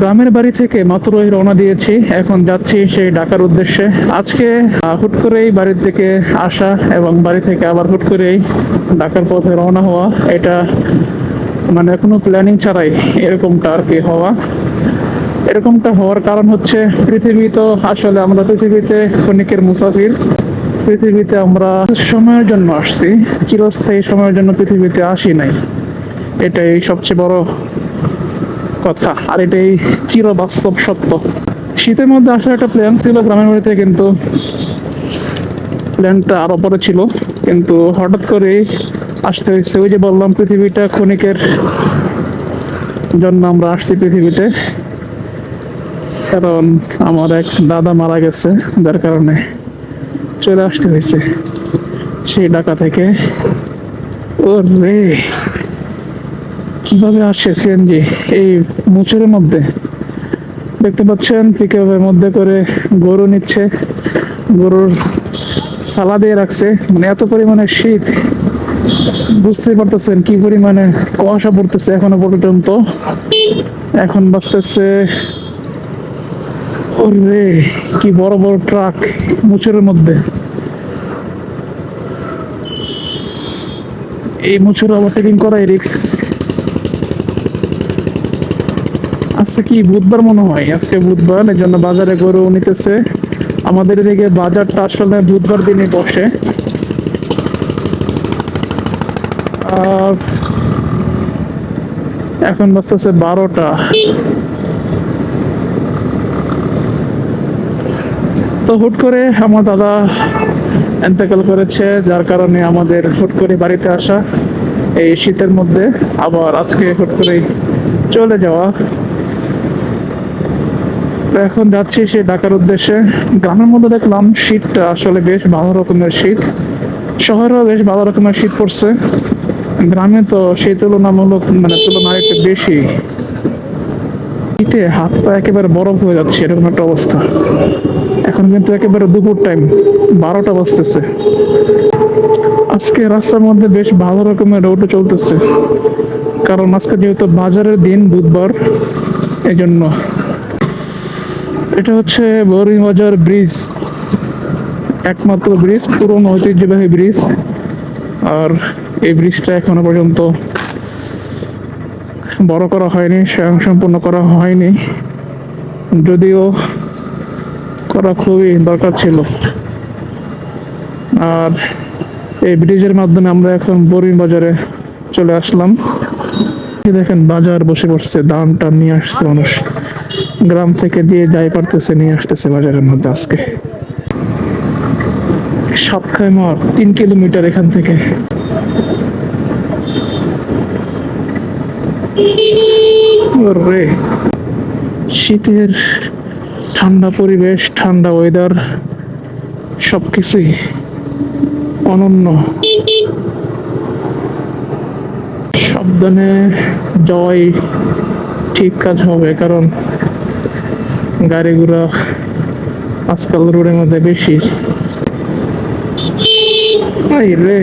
গ্রামের বাড়ি থেকে মাত্রই রওনা দিয়েছি। এখন যাচ্ছি সেই ঢাকার উদ্দেশ্যে। আজকে হুট করেই বাড়ি থেকে আসা এবং বাড়ি থেকে আবার হুট করেই ঢাকার পথে রওনা হওয়া। এটা মানে কোনো প্ল্যানিং ছাড়াই এরকমটা আর কি হওয়া। এরকমটা হওয়ার কারণ হচ্ছে পৃথিবী তো আসলে আমরা পৃথিবীতে ক্ষণিকের মুসাফির। পৃথিবীতে আমরা সময়ের জন্য আসছি। চিরস্থায়ী সময়ের জন্য পৃথিবীতে আসি নাই। এটাই সবচেয়ে বড় কথা। আর এটাই চির বাস্তব সত্য। শীতের মধ্যে আসার একটা প্ল্যান ছিল গ্রামের বাড়িতে, কিন্তু প্ল্যানটা আরও পরে ছিল। কিন্তু হঠাৎ করে আসতে হয়েছে। ওই যে বললাম, পৃথিবীটা ক্ষণিকের জন্য আমরা আসছি পৃথিবীতে। কারণ আমার এক দাদা মারা গেছে, যার কারণে চলে আসতে হয়েছে। সেই ঢাকা থেকে। ও রে কীভাবে আসছে সিএনজি এই মুচুরের মধ্যে। দেখতে পাচ্ছেন পিকআপের মধ্যে করে গরু নিচ্ছে, গরুর সালা দিয়ে রাখছে। মানে এত পরিমাণে শীত, বুঝতেই পারতেছেন কি পরিমাণে কুয়াশা পড়তেছে এখনও পর্যন্ত। এখন বাঁচতেছে ওরে, কি বড় বড় ট্রাক মুচুরের মধ্যে। এই মুচুর আবার ওভারটেকিং করাই রিক্স আজকে কি বুধবার মনে হয়? আজকে বুধবার এই জন্য বাজারে গরু নিতেছে। আমাদের এদিকে বাজারটা আসলে বুধবার দিনই বসে। আর এখন বাজতেছে বারোটা। তো হুট করে আমার দাদা এন্তেকাল করেছে, যার কারণে আমাদের হুট করে বাড়িতে আসা এই শীতের মধ্যে। আবার আজকে হুট করে চলে যাওয়া। তো এখন যাচ্ছি সে ঢাকার উদ্দেশ্যে। গ্রামের মধ্যে দেখলাম শীতটা আসলে বেশ ভালো রকমের শীত। শহরেও বেশ ভালো রকমের শীত পড়ছে। গ্রামে তো সেই তুলনামূলক মানে তুলনায় একটু বেশি। শীতে হাত পা একেবারে বরফ হয়ে যাচ্ছে, এরকম একটা অবস্থা। এখন কিন্তু একেবারে দুপুর টাইম বারোটা বাজতেছে। আজকে রাস্তার মধ্যে বেশ ভালো রকমের রোডও চলতেছে। কারণ আজকে যেহেতু বাজারের দিন বুধবার এই জন্য এটা হচ্ছে বাজার ব্রিজ। একমাত্র ব্রিজ, পুরনো ঐতিহ্যবাহী ব্রিজ। আর এই ব্রিজটা এখনও পর্যন্ত বড় করা হয়নি, স্বয়ং সম্পূর্ণ করা হয়নি। যদিও করা খুবই দরকার ছিল। আর এই ব্রিজের মাধ্যমে আমরা এখন বরিন বাজারে চলে আসলাম। দেখেন, বাজার বসে পড়ছে দাম টান নিয়ে আসছে মানুষ। গ্রাম থেকে দিয়ে যাই পারতেছে, নিয়ে আসতেছে বাজারের মধ্যে আজকে। সাতখাই মার, তিন কিলোমিটার এখান থেকে। শীতের ঠান্ডা পরিবেশ, ঠান্ডা ওয়েদার সবকিছুই অনন্য। সাবধানে যাওয়াই ঠিক কাজ হবে, কারণ গাড়ি ঘোড়া আজকাল রোডের মধ্যে বেশি। রে